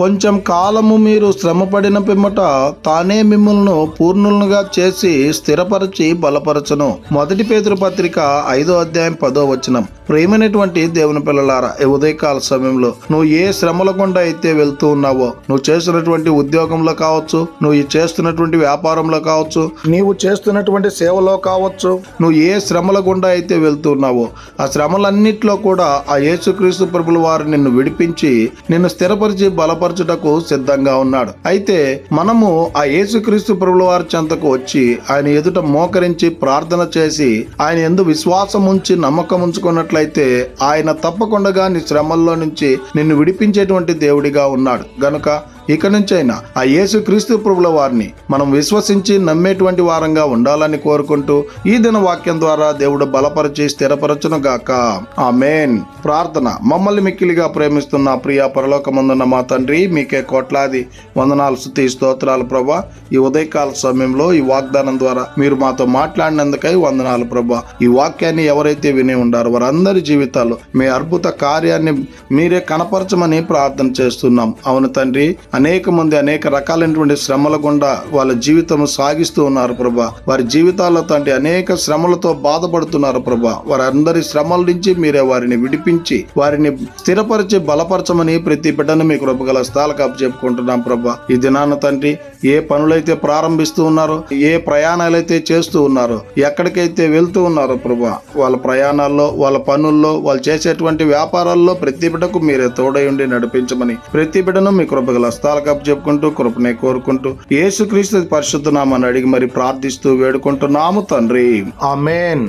కొంచెం కాలము మీరు శ్రమపడిన పిమ్మట తానే మిమ్మల్ని పూర్ణులుగా చేసి స్థిరపరచి బలపరచను. మొదటి పేదరు పత్రిక ఐదో అధ్యాయం పదో వచనం. ప్రేమైనటువంటి దేవుని పిల్లలారా ఈ ఉదయకాల సమయంలో నువ్వు ఏ శ్రమల గుండా అయితే వెళ్తూ ఉన్నావో నువ్వు చేస్తున్నటువంటి ఉద్యోగంలో కావచ్చు నువ్వు చేస్తున్నటువంటి వ్యాపారంలో కావచ్చు నీవు చేస్తున్నటువంటి సేవలో కావచ్చు నువ్వు ఏ శ్రమల గుండా అయితే వెళ్తూ ఉన్నావో ఆ శ్రమలన్నిట్లో కూడా ఆ యేసుక్రీస్తు ప్రభుల వారు నిన్ను విడిపించి నిన్ను స్థిరపరిచి బలపరచుటకు సిద్ధంగా ఉన్నాడు. అయితే మనము ఆ యేసుక్రీస్తు ప్రభుల వారి చెంతకు వచ్చి ఆయన ఎదుట మోకరించి ప్రార్థన చేసి ఆయన ఎందు విశ్వాసం ఉంచి నమ్మకం ఉంచుకున్నట్లయితే ఆయన తప్పకుండా నీ శ్రమల్లో నుంచి నిన్ను విడిపించేటువంటి దేవుడిగా ఉన్నాడు. గనుక ఇక నుంచైనా ఆ యేసు క్రీస్తు ప్రభుల వారిని మనం విశ్వసించి నమ్మేటువంటి వారంగా ఉండాలని కోరుకుంటూ ఈ దిన వాక్యం ద్వారా దేవుడు బలపరిచి స్థిరపరచును గాక ఆ మెయిన్ ప్రార్థన మమ్మల్ని మిక్కిలిగా ప్రేమిస్తున్న ప్రియ పరలోకమందున్న మా తండ్రి మీకే కోట్లాది వందనాలు స్థుతి స్తోత్రాలు ప్రభా. ఈ ఉదయకాల సమయంలో ఈ వాగ్దానం ద్వారా మీరు మాతో మాట్లాడినందుకై వందనాలు ప్రభా. ఈ వాక్యాన్ని ఎవరైతే విని ఉండారో వారందరి జీవితాల్లో మీ అద్భుత కార్యాన్ని మీరే కనపరచమని ప్రార్థన చేస్తున్నాం. అవును తండ్రి అనేక మంది అనేక రకాలైనటువంటి శ్రమల గుండా వాళ్ళ జీవితం సాగిస్తూ ఉన్నారు ప్రభా. వారి జీవితాల్లో తండ్రి అనేక శ్రమలతో బాధపడుతున్నారు ప్రభా. వారందరి శ్రమల నుంచి మీరే వారిని విడిపించి వారిని స్థిరపరిచి బలపరచమని ప్రతి బిడ్డను మీ కృపగల స్థాలకు అప్పు చెప్పుకుంటున్నాం ప్రభా. ఈ దినాన తండ్రి ఏ పనులైతే ప్రారంభిస్తూ ఉన్నారో ఏ ప్రయాణాలైతే చేస్తూ ఉన్నారో ఎక్కడికైతే వెళ్తూ ఉన్నారో ప్రభా వాళ్ళ ప్రయాణాల్లో వాళ్ళ పనుల్లో వాళ్ళు చేసేటువంటి వ్యాపారాల్లో ప్రతి బిడ్డకు మీరే తోడై ఉండి నడిపించమని ప్రతి బిడ్డను మీ కృపగల స్థాలకు చెప్పుకుంటూ కృపనే కోరుకుంటూ యేసుక్రీస్తు పరిశుద్ధ నామని అడిగి మరి ప్రార్థిస్తూ వేడుకుంటున్నాము తండ్రి. ఆమెన్.